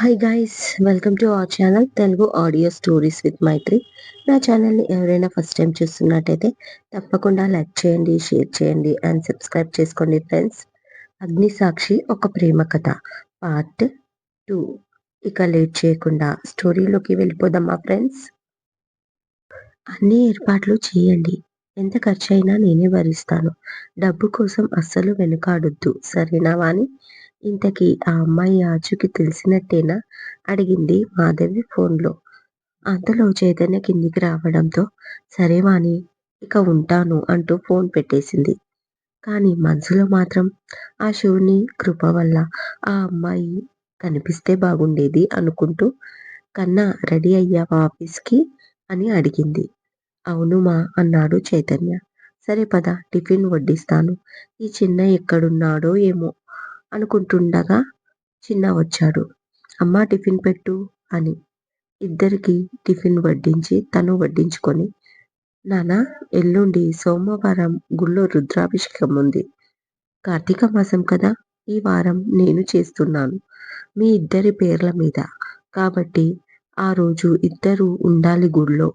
Hi guys welcome to our channel Telugu audio stories with Maitri నా ఛానల్ని ఎవరైనా first time చూస్తున్నట్టయితే తప్పకుండా లైక్ చేయండి షేర్ చేయండి అండ్ సబ్స్క్రైబ్ చేసుకోండి ఫ్రెండ్స్ అగ్ని సాక్షి ఒక ప్రేమ కథ పార్ట్ టూ ఇక లేట్ చేయకుండా స్టోరీలోకి వెళ్ళిపోదామా ఫ్రెండ్స్ అన్ని ఏర్పాట్లు చేయండి. ఎంత ఖర్చు అయినా నేనే భరిస్తాను. డబ్బు కోసం అస్సలు వెనుకాడొద్దు. సరేనా వాణి? ఇంతకీ ఆ అమ్మాయి ఆచూకి తెలిసినట్టేనా? అడిగింది మాధవి ఫోన్లో. అంతలో చైతన్య కిందికి రావడంతో సరే వాణి ఇక ఉంటాను అంటూ ఫోన్ పెట్టేసింది. కానీ మనసులో మాత్రం ఆ శివుని కృప వల్ల ఆ అమ్మాయి కనిపిస్తే బాగుండేది అనుకుంటూ కన్నా రెడీ అయ్యావా ఆఫీస్కి? అని అడిగింది. అవును మా అన్నాడు చైతన్య. సరే పద టిఫిన్ వడ్డిస్తాను. ఈ చిన్న ఎక్కడున్నాడో ఏమో అనుకుంటుండగా చిన్న వచ్చాడు. అమ్మా టిఫిన్ పెట్టు అని. ఇద్దరికి టిఫిన్ వడ్డించి తను వడ్డించుకొని నాన్న ఎల్లుండి సోమవారం గుళ్ళో రుద్రాభిషేకం ఉంది. కార్తీక మాసం కదా ఈ వారం నేను చేస్తున్నాను. మీ ఇద్దరి పేర్ల మీద. కాబట్టి ఆ రోజు ఇద్దరు ఉండాలి గుళ్ళో.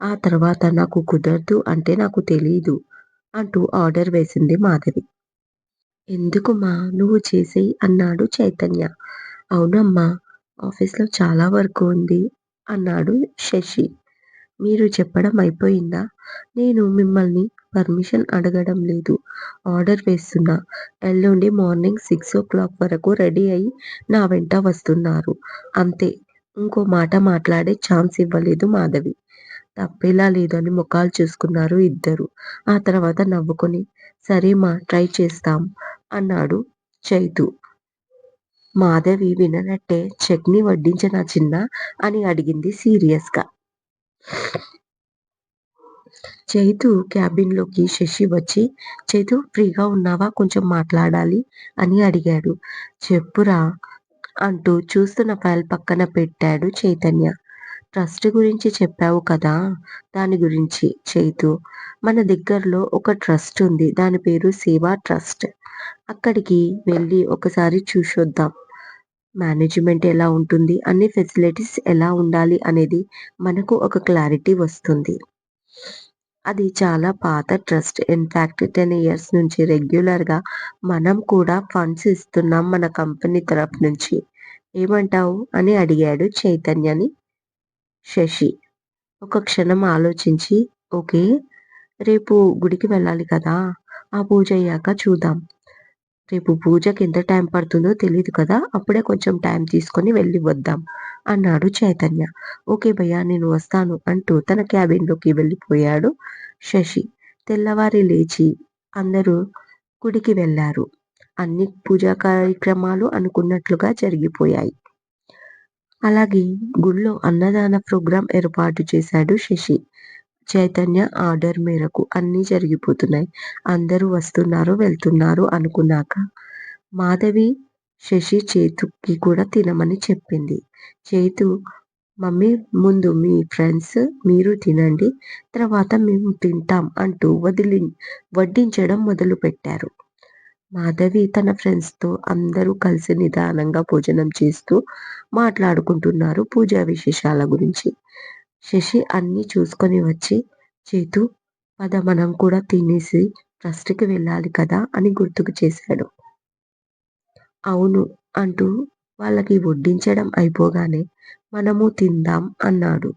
ఆ తర్వాత నాకు కుదరదు అంటే నాకు తెలియదు అంటూ ఆర్డర్ వేసింది మాధవి. ఎందుకుమా నువ్వు చేసేయి అన్నాడు చైతన్య. అవునమ్మా ఆఫీస్లో చాలా వర్క్ ఉంది అన్నాడు శశి. మీరు చెప్పడం అయిపోయిందా? నేను మిమ్మల్ని పర్మిషన్ అడగడం లేదు. ఆర్డర్ వేస్తున్నా. ఎల్లుండి మార్నింగ్ సిక్స్ ఓ క్లాక్ వరకు రెడీ అయి నా వెంట వస్తున్నారు. అంతే ఇంకో మాట మాట్లాడే ఛాన్స్ ఇవ్వలేదు మాధవి. తప్పేలా లేదని ముఖాలు చూసుకున్నారు ఇద్దరు. ఆ తర్వాత నవ్వుకొని సరేమా ట్రై చేస్తాం. అన్నాడు చైతు. మాధవి విననట్టే చట్నీ వడ్డించనా చిన్న అని అడిగింది సీరియస్గా. చైతు క్యాబిన్లోకి శశి వచ్చి చైతు ఫ్రీగా ఉన్నావా? కొంచెం మాట్లాడాలి అని అడిగాడు. చెప్పురా అంటూ చూస్తున్న ఫైల్ పక్కన పెట్టాడు చైతన్య. ట్రస్ట్ గురించి చెప్పావు కదా? దాని గురించి చైతు. మన దగ్గరలో ఒక ట్రస్ట్ ఉంది. దాని పేరు సేవా ట్రస్ట్. అక్కడికి వెళ్ళి ఒకసారి చూసొద్దాం. మేనేజ్మెంట్ ఎలా ఉంటుంది? అన్ని ఫెసిలిటీస్ ఎలా ఉండాలి? అనేది మనకు ఒక క్లారిటీ వస్తుంది. అది చాలా పాత ట్రస్ట్. ఇన్ఫ్యాక్ట్ టెన్ ఇయర్స్ నుంచి రెగ్యులర్గా మనం కూడా ఫండ్స్ ఇస్తున్నాం మన కంపెనీ తరఫు నుంచి. ఏమంటావు? అని అడిగాడు చైతన్యని శశి. ఒక క్షణం ఆలోచించి ఓకే రేపు గుడికి వెళ్ళాలి కదా? ఆ పూజ అయ్యాక చూద్దాం. రేపు పూజకి ఎంత టైం పడుతుందో తెలియదు కదా అప్పుడే కొంచెం టైం తీసుకొని వెళ్ళి వద్దాం అన్నాడు చైతన్య. ఓకే భయ్యా నేను వస్తాను అంటూ తన క్యాబిన్లోకి వెళ్ళిపోయాడు శశి. తెల్లవారి లేచి అందరూ గుడికి వెళ్ళారు. అన్ని పూజా కార్యక్రమాలు అనుకున్నట్లుగా జరిగిపోయాయి. అలాగే గుళ్ళో అన్నదాన ప్రోగ్రాం ఏర్పాటు చేశాడు శశి. చైతన్య ఆర్డర్ మేరకు అన్నీ జరిగిపోతున్నాయి. అందరూ వస్తున్నారు వెళ్తున్నారు అనుకున్నాక మాధవి శశి చేతుకి కూడా తినమని చెప్పింది. చేతు మమ్మీ ముందు మీ ఫ్రెండ్స్ మీరు తినండి తర్వాత మేము తింటాం అంటూ వదిలి వడ్డించడం మొదలుపెట్టారు. మాధవి తన ఫ్రెండ్స్తో అందరూ కలిసి నిదానంగా భోజనం చేస్తూ మాట్లాడుకుంటున్నారు పూజా విశేషాల గురించి. శశి అన్నీ చూసుకొని వచ్చి చేతు పద మనం కూడా తినేసి ట్రస్ట్కి వెళ్ళాలి కదా అని గుర్తుకు చేశాడు. అవును అంటూ వాళ్ళకి వడ్డించడం అయిపోగానే మనము తిందాం అన్నాడు.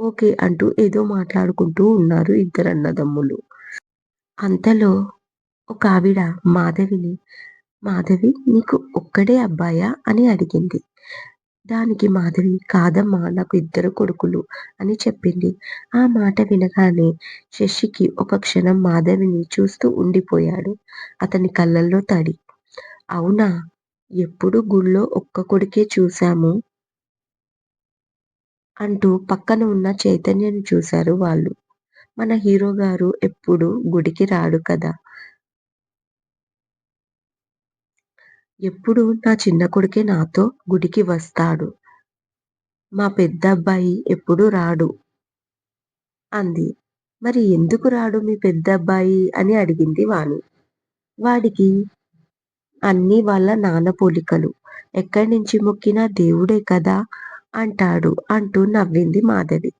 ఓకే అంటూ ఏదో మాట్లాడుకుంటూ ఉన్నారు ఇద్దరు అన్నదమ్ములు. అంతలో ఒక ఆవిడ మాధవిని మాధవి నీకు ఒక్కడే అబ్బాయా? అని అడిగింది. దానికి మాధవి కాదమ్మా నాకు ఇద్దరు కొడుకులు అని చెప్పింది. ఆ మాట వినగానే శశికి ఒక క్షణం మాధవిని చూస్తూ ఉండిపోయాడు. అతని కళ్ళల్లో తడి. అవునా? ఎప్పుడు గుళ్ళో ఒక్క కొడుకే చూశాము? అంటూ పక్కన ఉన్న చైతన్యను చూశారు వాళ్ళు. మన హీరో గారు ఎప్పుడు గుడికి రాడు కదా? ఎప్పుడు నా చిన్న కొడుకే నాతో గుడికి వస్తాడు. మా పెద్ద అబ్బాయి ఎప్పుడు రాడు. అంది. మరి ఎందుకు రాడు మీ పెద్ద అబ్బాయి అని అడిగింది వాణి. వాడికి అన్ని వాళ్ళ నాన్న పోలికలు. ఎక్కడి నుంచి మొక్కినా దేవుడే కదా అంటాడు అంటూ నవ్వింది మాధవి.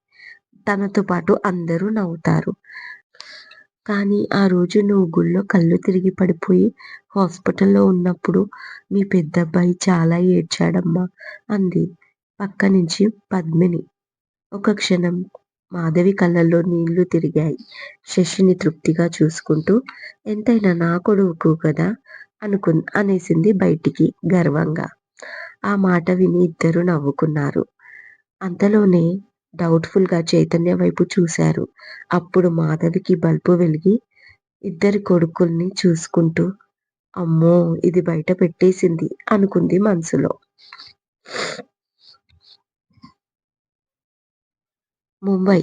తనతో పాటు అందరూ నవ్వుతారు. కానీ ఆ రోజు నువ్వు గుళ్ళో కళ్ళు తిరిగి పడిపోయి హాస్పిటల్లో ఉన్నప్పుడు మీ పెద్దబ్బాయి చాలా ఏడ్చాడమ్మా అంది పక్క నుంచి పద్మిని. ఒక క్షణం మాధవి కళ్ళల్లో నీళ్ళు తిరిగాయి. శశిని తృప్తిగా చూసుకుంటూ ఎంతైనా నా కొడుకు కదా? అనుకు అనేసింది బయటికి గర్వంగా. ఆ మాట విని ఇద్దరు నవ్వుకున్నారు. అంతలోనే డౌట్ఫుల్గా చైతన్య వైపు చూశారు. అప్పుడు మాధవికి బల్బు వెలిగి ఇద్దరి కొడుకుల్ని చూసుకుంటూ అమ్మో ఇది బయట పెట్టేసింది అనుకుంది మనసులో. Mumbai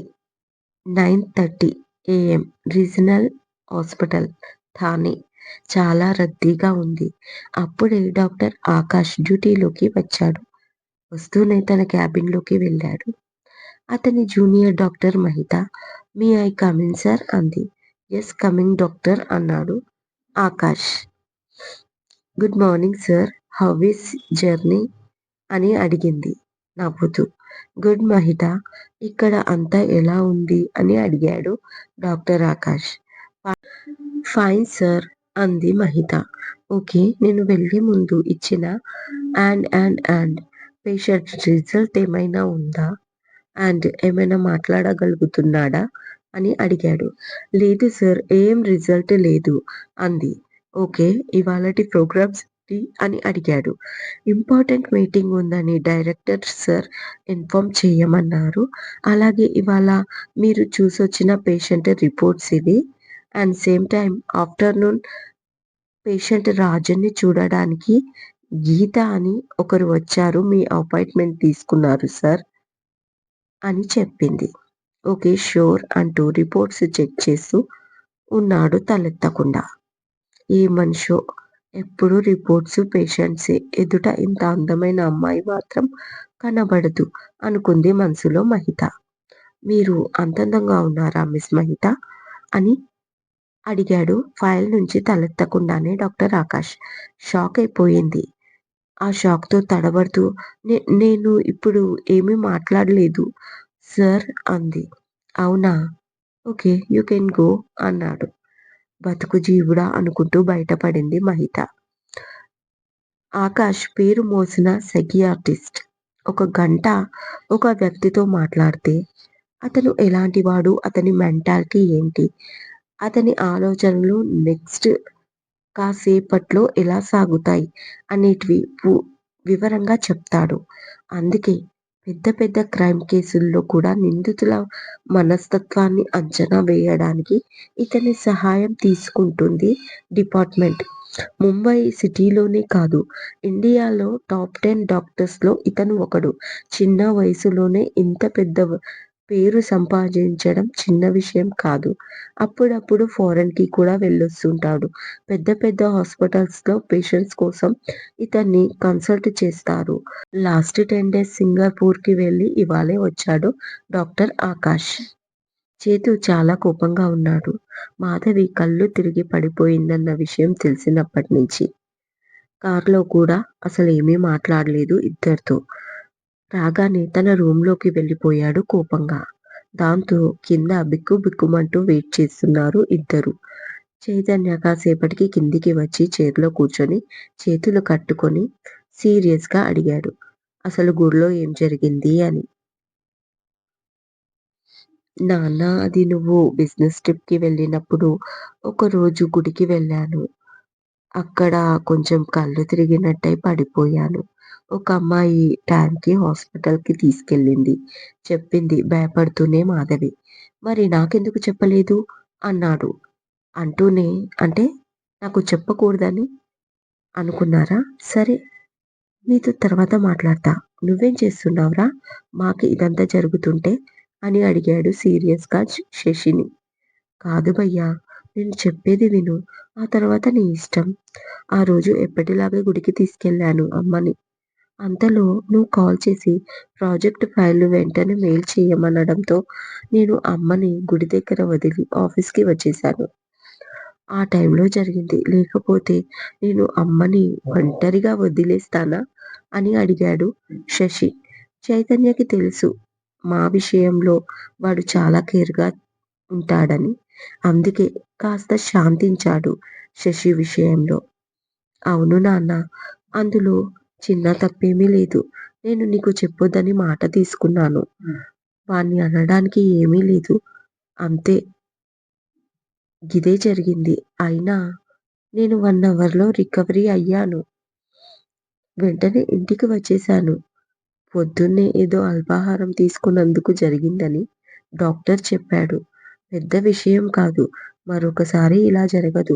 nine thirty AM regional hospital Thane. చాలా రద్దీగా ఉంది. అప్పుడే డాక్టర్ ఆకాష్ డ్యూటీలోకి వచ్చాడు. వస్తూనే తన క్యాబిన్లోకి వెళ్ళాడు. అతని junior doctor Mahita may I come in sir అంది. ఎస్ కమింగ్ డాక్టర్ అన్నాడు Akash. Good morning sir. How is journey? అని అడిగింది నవ్వుతూ. గుడ్ మహిత ఇక్కడ అంతా ఎలా ఉంది? అని అడిగాడు డాక్టర్ ఆకాష్. ఫైన్ సార్ అంది మహిత. ఓకే నేను వెళ్ళే ముందు ఇచ్చిన and and and patient result ఏమైనా ఉందా? అండ్ ఏమైనా మాట్లాడగలుగుతున్నాడా అని అడిగాడు. లేదు సార్ ఏం రిజల్ట్ లేదు అంది. ఓకే ఇవాళటి ప్రోగ్రామ్స్ అని అడిగాడు. ఇంపార్టెంట్ మీటింగ్ ఉందని డైరెక్టర్ సార్ ఇన్ఫార్మ్ చేయమన్నారు. అలాగే ఇవాళ మీరు చూసొచ్చిన పేషెంట్ రిపోర్ట్స్ ఇవి. And same time afternoon patient రాజన్ని చూడడానికి గీత అని ఒకరు వచ్చారు. మీ అపాయింట్మెంట్ తీసుకున్నారు సార్. అని చెప్పింది. ఓకే షూర్ అంటూ రిపోర్ట్స్ చెక్ చేస్తూ ఉన్నాడు తలెత్తకుండా. ఏ మనిషో? ఎప్పుడు రిపోర్ట్స్ పేషెంట్సే. ఎదుట ఇంత అందమైన అమ్మాయి మాత్రం కనబడదు అనుకుంది మనసులో మహిత. మీరు అంతందంగా ఉన్నారా మిస్ మహిత? అని అడిగాడు ఫైల్ నుంచి తలెత్తకుండానే డాక్టర్ ఆకాష్. షాక్ అయిపోయింది. ఆ షాక్తో తడబడుతూ నేను ఇప్పుడు ఏమీ మాట్లాడలేదు సార్ అంది. అవునా? ఓకే యూ కెన్ గో అన్నాడు. బతుకు జీవుడా అనుకుంటూ బయటపడింది మహిత. ఆకాష్ పేరు మోసిన సెకియార్టిస్ట్ ఒక గంట ఒక వ్యక్తితో మాట్లాడితే అతను ఎలాంటివాడు అతని మెంటాలిటీ ఏంటి? అతని ఆలోచనలు నెక్స్ట్ కాసేపట్లో ఎలా సాగుతాయి అనేటివి వివరంగా చెప్తాడు. అందుకే పెద్ద పెద్ద క్రైమ్ కేసుల్లో కూడా నిందితుల మనస్తత్వాన్ని అంచనా వేయడానికి ఇతని సహాయం తీసుకుంటుంది డిపార్ట్మెంట్. ముంబై సిటీలోనే కాదు ఇండియాలో టాప్ టెన్ డాక్టర్స్లో ఇతను ఒకడు. చిన్న వయసులోనే ఇంత పెద్ద పేరు సంపాదించడం చిన్న విషయం కాదు. అప్పుడప్పుడు ఫారెన్కి కూడా వెళ్ళొస్తుంటాడు. పెద్ద పెద్ద హాస్పిటల్స్లో పేషెంట్స్ కోసం ఇతన్ని కన్సల్ట్ చేస్తారు. లాస్ట్ టెన్ డేస్ సింగపూర్కి వెళ్ళి ఇవాళే వచ్చాడు డాక్టర్ ఆకాష్. చేతు చాలా కోపంగా ఉన్నాడు. మాధవి కళ్ళు తిరిగి పడిపోయిందన్న విషయం తెలిసినప్పటి నుంచి. కారులో కూడా అసలు ఏమీ మాట్లాడలేదు ఇద్దరితో. రాగానే తన రూంలోకి వెళ్ళిపోయాడు కోపంగా. దాంతో కింద బిక్కు బిక్కుమంటూ వెయిట్ చేస్తున్నారు ఇద్దరు. చైతన్య కాసేపటికి కిందికి వచ్చి చైర్లో కూర్చొని చేతులు కట్టుకొని సీరియస్గా అడిగాడు. అసలు గుడిలో ఏం జరిగింది అని? నాన్న అది నువ్వు బిజినెస్ ట్రిప్కి వెళ్ళినప్పుడు ఒకరోజు గుడికి వెళ్ళాను. అక్కడ కొంచెం కళ్ళు తిరిగినట్టయి పడిపోయాను. ఒక అమ్మాయి టైంకి హాస్పిటల్కి తీసుకెళ్ళింది. చెప్పింది భయపడుతూనే మాధవి. మరి నాకెందుకు చెప్పలేదు? అన్నాడు. అంటూనే అంటే నాకు చెప్పకూడదని? అనుకున్నారా? సరే మీతో తర్వాత మాట్లాడతా. నువ్వేం చేస్తున్నావురా? మాకు ఇదంతా జరుగుతుంటే? అని అడిగాడు సీరియస్గా శశిని. కాదు భయ్యా నేను చెప్పేది విను. ఆ తర్వాత నీ ఇష్టం. ఆ రోజు ఎప్పటిలాగే గుడికి తీసుకెళ్ళాను అమ్మని. అంతలో నువ్వు కాల్ చేసి ప్రాజెక్ట్ ఫైల్ వెంటనే మెయిల్ చేయమనడంతో నేను అమ్మని గుడి దగ్గర వదిలి ఆఫీస్కి వచ్చేసాను ఆ టైంలో జరిగింది లేకపోతే నేను అమ్మని ఒంటరిగా వదిలేస్తానా అని అడిగాడు శశి. చైతన్యకి తెలుసు మా విషయంలో వాడు చాలా కేర్గా ఉంటాడని. అందుకే కాస్త శాంతించాడు శశి విషయంలో. అవును నాన్నా! అందులో చిన్న తప్పేమీ లేదు. నేను నీకు చెప్పొద్దని మాట తీసుకున్నాను. వాణ్ణి అనడానికి ఏమీ లేదు. అంతే గిదే జరిగింది. అయినా నేను వన్ అవర్లో రికవరీ అయ్యాను. వెంటనే ఇంటికి వచ్చేశాను. పొద్దున్నే ఏదో అల్పాహారం తీసుకున్నందుకు జరిగిందని డాక్టర్ చెప్పాడు. పెద్ద విషయం కాదు. మరొకసారి ఇలా జరగదు.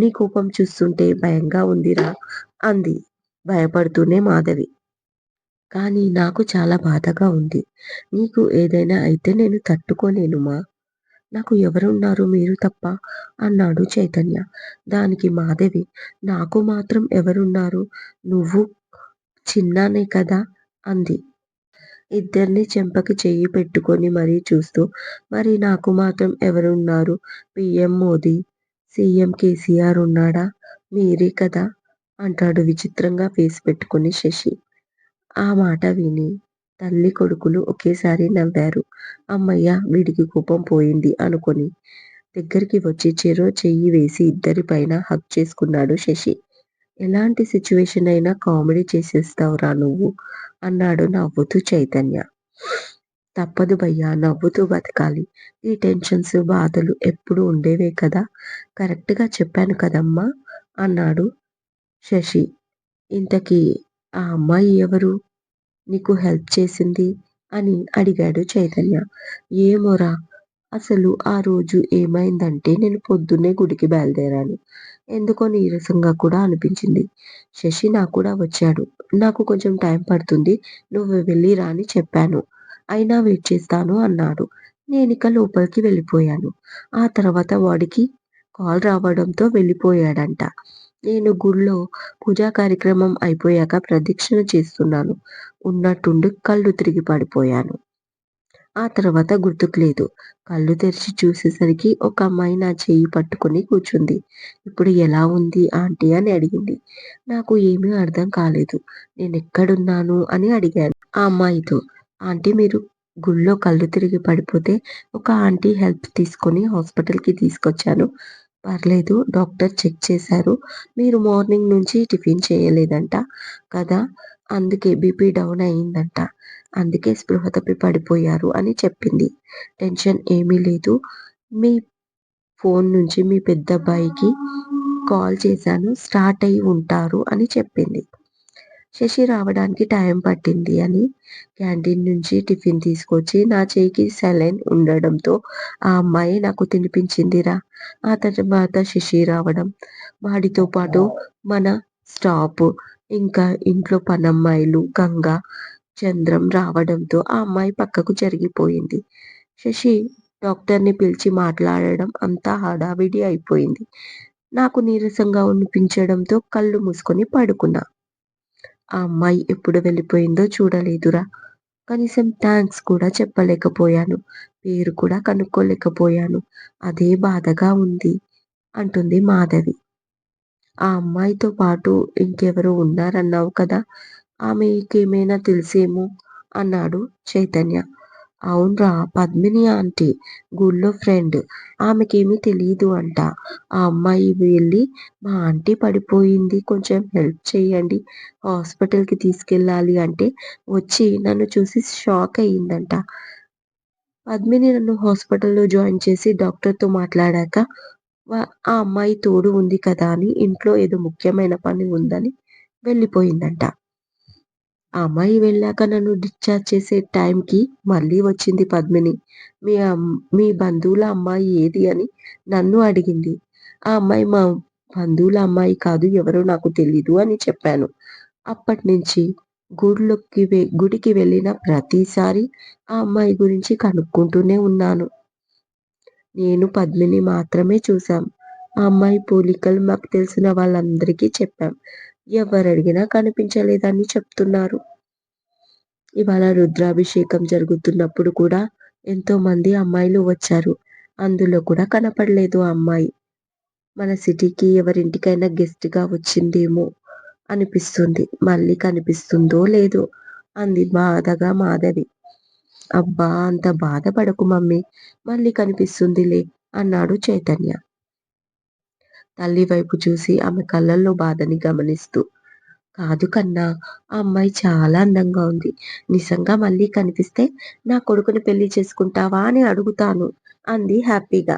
నీ కోపం చూస్తుంటే భయంగా ఉందిరా అంది భయపడుతూనే మాధవి. కానీ నాకు చాలా బాధగా ఉంది. నీకు ఏదైనా అయితే నేను తట్టుకోలేనుమా! నాకు ఎవరున్నారు మీరు తప్ప అన్నాడు చైతన్య. దానికి మాధవి నాకు మాత్రం ఎవరున్నారు? నువ్వు చిన్నానే కదా అంది. ఇద్దరిని చెంపకి చెయ్యి పెట్టుకొని మరీ చూస్తూ మరి నాకు మాత్రం ఎవరున్నారు? పీఎం మోదీ, సీఎం కేసీఆర్ ఉన్నాడా? మీరే కదా అంటాడు విచిత్రంగా ఫేస్ పెట్టుకుని శశి. ఆ మాట విని తల్లి కొడుకులు ఒకేసారి నవ్వారు. అమ్మయ్య వీడికి కోపం పోయింది అనుకొని దగ్గరికి వచ్చి చెరో చెయ్యి వేసి ఇద్దరిపైన హక్ చేసుకున్నాడు శశి. ఎలాంటి సిచ్యువేషన్ అయినా కామెడీ చేసేస్తావురా నువ్వు అన్నాడు నవ్వుతూ చైతన్య. తప్పదు భయ్యా నవ్వుతూ బతకాలి. ఈ టెన్షన్స్, బాధలు ఎప్పుడు ఉండేవే కదా! కరెక్ట్గా చెప్పాను కదమ్మా అన్నాడు శశి. ఇంతకీ ఆ అమ్మాయి ఎవరు? నీకు హెల్ప్ చేసింది? అని అడిగాడు చైతన్య. ఏమోరా! అసలు ఆ రోజు ఏమైందంటే నేను పొద్దున్నే గుడికి బయలుదేరాను. ఎందుకో నీరసంగా కూడా అనిపించింది. శశి నాకూడా వచ్చాడు. నాకు కొంచెం టైం పడుతుంది. నువ్వు వెళ్ళిరా అని చెప్పాను. అయినా వెయిట్ చేస్తాను అన్నాడు. నేనిక లోపలికి వెళ్ళిపోయాను. ఆ తర్వాత వాడికి కాల్ రావడంతో వెళ్ళిపోయాడంట. నేను గుళ్ళో పూజా కార్యక్రమం అయిపోయాక ప్రదక్షిణ చేస్తున్నాను. ఉన్నట్టుండి కళ్ళు తిరిగి పడిపోయాను. ఆ తర్వాత గుర్తుకు లేదు. కళ్ళు తెరిచి చూసేసరికి ఒక అమ్మాయి నా చేయి పట్టుకుని కూర్చుంది. ఇప్పుడు ఎలా ఉంది ఆంటీ అని అడిగింది. నాకు ఏమీ అర్థం కాలేదు. నేను ఎక్కడున్నాను అని అడిగాను ఆ అమ్మాయితో. ఆంటీ మీరు గుళ్ళో కళ్ళు తిరిగి పడిపోతే ఒక ఆంటీ హెల్ప్ తీసుకొని హాస్పిటల్కి తీసుకొచ్చాను. పర్లేదు డాక్టర్ చెక్ చేశారు. మీరు మార్నింగ్ నుంచి టిఫిన్ చేయలేదంట కదా అందుకే బీపీ డౌన్ అయిందంట. అందుకే స్పృహ తప్పి పడిపోయారు అని చెప్పింది. టెన్షన్ ఏమీ లేదు. మీ ఫోన్ నుంచి మీ పెద్ద అబ్బాయికి కాల్ చేశాను స్టార్ట్ అయి ఉంటారు అని చెప్పింది. శశి రావడానికి టైం పట్టింది అని క్యాంటీన్ నుంచి టిఫిన్ తీసుకొచ్చి నా చెయ్యికి సెలైన్ ఉండడంతో ఆ అమ్మాయి నాకు తినిపించిందిరా. ఆ తర్వాత శశి రావడం, వాడితో పాటు మన స్టాప్ ఇంకా ఇంట్లో పనమ్మాయిలు గంగ, చంద్రం రావడంతో ఆ అమ్మాయి పక్కకు జరిగిపోయింది. శశి డాక్టర్ని పిలిచి మాట్లాడడం అంతా హడావిడి అయిపోయింది. నాకు నీరసంగా అనిపించడంతో కళ్ళు మూసుకొని పడుకున్నా. ఆ అమ్మాయి ఎప్పుడు వెళ్ళిపోయిందో చూడలేదురా. కనీసం థ్యాంక్స్ కూడా చెప్పలేకపోయాను. పేరు కూడా కనుక్కోలేకపోయాను. అదే బాధగా ఉంది అంటుంది మాధవి. ఆ అమ్మాయితో పాటు ఇంకెవరో ఉన్నారన్నావు కదా! ఆమెకేమైనా తెలిసేమో అన్నాడు చైతన్య. అవునురా పద్మిని ఆంటీ గుళ్ళో ఫ్రెండ్. ఆమెకేమీ తెలియదు అంట. ఆ అమ్మాయి వెళ్ళి మా ఆంటీ పడిపోయింది కొంచెం హెల్ప్ చేయండి హాస్పిటల్కి తీసుకెళ్ళాలి అంటే వచ్చి నన్ను చూసి షాక్ అయిందంట. పద్మిని నన్ను హాస్పిటల్లో జాయిన్ చేసి డాక్టర్తో మాట్లాడాక ఆ అమ్మాయి తోడు ఉంది కదా అని ఇంట్లో ఏదో ముఖ్యమైన పని ఉందని వెళ్ళిపోయిందంట. ఆ అమ్మాయి వెళ్ళాక నన్ను డిశ్చార్జ్ చేసే టైంకి మళ్ళీ వచ్చింది పద్మిని. మీ మీ బంధువుల అమ్మాయి ఏది అని నన్ను అడిగింది. ఆ అమ్మాయి మా బంధువుల అమ్మాయి కాదు ఎవరో నాకు తెలీదు అని చెప్పాను. అప్పట్నుంచీ గుడికి వెళ్ళిన ప్రతిసారి ఆ అమ్మాయి గురించి కనుక్కుంటూనే ఉన్నాను. నేను పద్మిని మాత్రమే చూశాం. ఆ అమ్మాయి పోలికలు మాకు తెలిసిన వాళ్ళందరికీ చెప్పాం. ఎవరడిగినా కనిపించలేదని చెప్తున్నారు. ఇవాళ రుద్రాభిషేకం జరుగుతున్నప్పుడు కూడా ఎంతో మంది అమ్మాయిలు వచ్చారు. అందులో కూడా కనపడలేదు ఆ అమ్మాయి. మన సిటీకి ఎవరింటికైనా గెస్ట్గా వచ్చిందేమో అనిపిస్తుంది మళ్ళీ కనిపిస్తుందో లేదో అంది బాధగా మాధవి అబ్బా అంత బాధపడకు మమ్మీ మళ్ళీ కనిపిస్తుందిలే అన్నాడు చైతన్య తల్లి వైపు చూసి ఆమె కళ్ళల్లో బాధని గమనిస్తూ కాదు కన్నా ఆ అమ్మాయి చాలా అందంగా ఉంది. నిజంగా మళ్ళీ కనిపిస్తే నా కొడుకుని పెళ్ళి చేసుకుంటావా అని అడుగుతాను అంది హ్యాపీగా.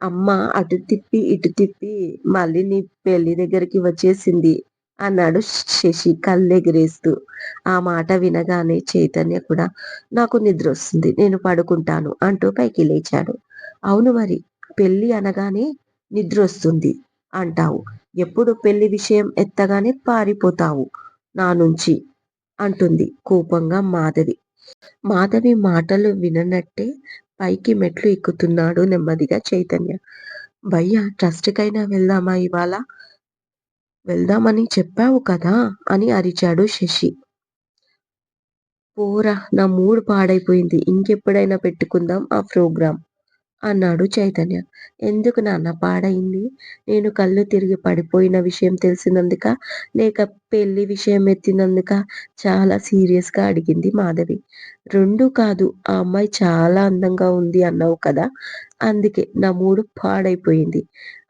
అమ్మ అటు తిప్పి ఇటు తిప్పి మళ్ళీ నీ పెళ్ళి దగ్గరికి వచ్చేసింది అన్నాడు శశి కళ్ళెగిరేస్తూ. ఆ మాట వినగానే చైతన్య కూడా నాకు నిద్ర వస్తుంది నేను పడుకుంటాను అంటూ పైకి లేచాడు. అవును మరి పెళ్ళి అనగానే నిద్ర వస్తుంది అంటావు. ఎప్పుడు పెళ్ళి విషయం ఎత్తగానే పారిపోతావు నా నుంచి అంటుంది కోపంగా మాధవి. మాధవి మాటలు విననట్టే పైకి మెట్లు ఎక్కుతున్నాడు నెమ్మదిగా చైతన్య. భయ్య ట్రస్ట్కైనా వెళ్దామా ఇవాళ? వెళ్దామని చెప్పావు కదా అని అరిచాడు శశి. పోరా నా మూడ్ పాడైపోయింది. ఇంకెప్పుడైనా పెట్టుకుందాం ఆ ప్రోగ్రాం. అన్నాడు చైతన్య. ఎందుకు నాన్న? పాడైంది. నేను కళ్ళు తిరిగి పడిపోయిన విషయం తెలిసినందుక లేక పెళ్ళి విషయం ఎత్తినందుక చాలా సీరియస్గా అడిగింది మాధవి. రెండు కాదు ఆ అమ్మాయి చాలా అందంగా ఉంది అన్నావు కదా అందుకే నా మూడు పాడైపోయింది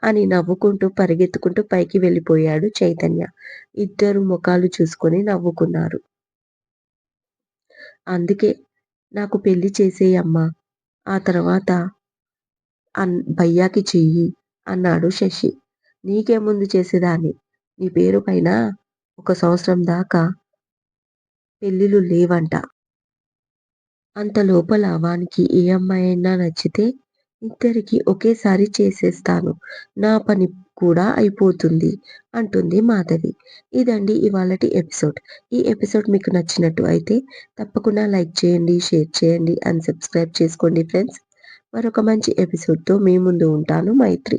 అని నవ్వుకుంటూ పరిగెత్తుకుంటూ పైకి వెళ్ళిపోయాడు చైతన్య. ఇద్దరు ముఖాలు చూసుకొని నవ్వుకున్నారు. అందుకే నాకు పెళ్ళి చేసేయమ్మా. ఆ తర్వాత అన్ భయ్యాకి చెయ్యి అన్నాడు శశి. నీకేముందు చేసేదాన్ని? నీ పేరు పైన ఒక సంవత్సరం దాకా పెళ్ళిళ్ళు లేవంట. అంత లోపల వానికి ఏ అమ్మాయి అయినా నచ్చితే ఇద్దరికి ఒకేసారి చేసేస్తాను. నా పని కూడా అయిపోతుంది అంటుంది మాధవి. ఇదండి ఇవాళటి ఎపిసోడ్. ఈ ఎపిసోడ్ మీకు నచ్చినట్టు అయితే తప్పకుండా లైక్ చేయండి షేర్ చేయండి అండ్ సబ్స్క్రైబ్ చేసుకోండి ఫ్రెండ్స్. మరొక మంచి ఎపిసోడ్తో మీ ముందు ఉంటాను. మైత్రి.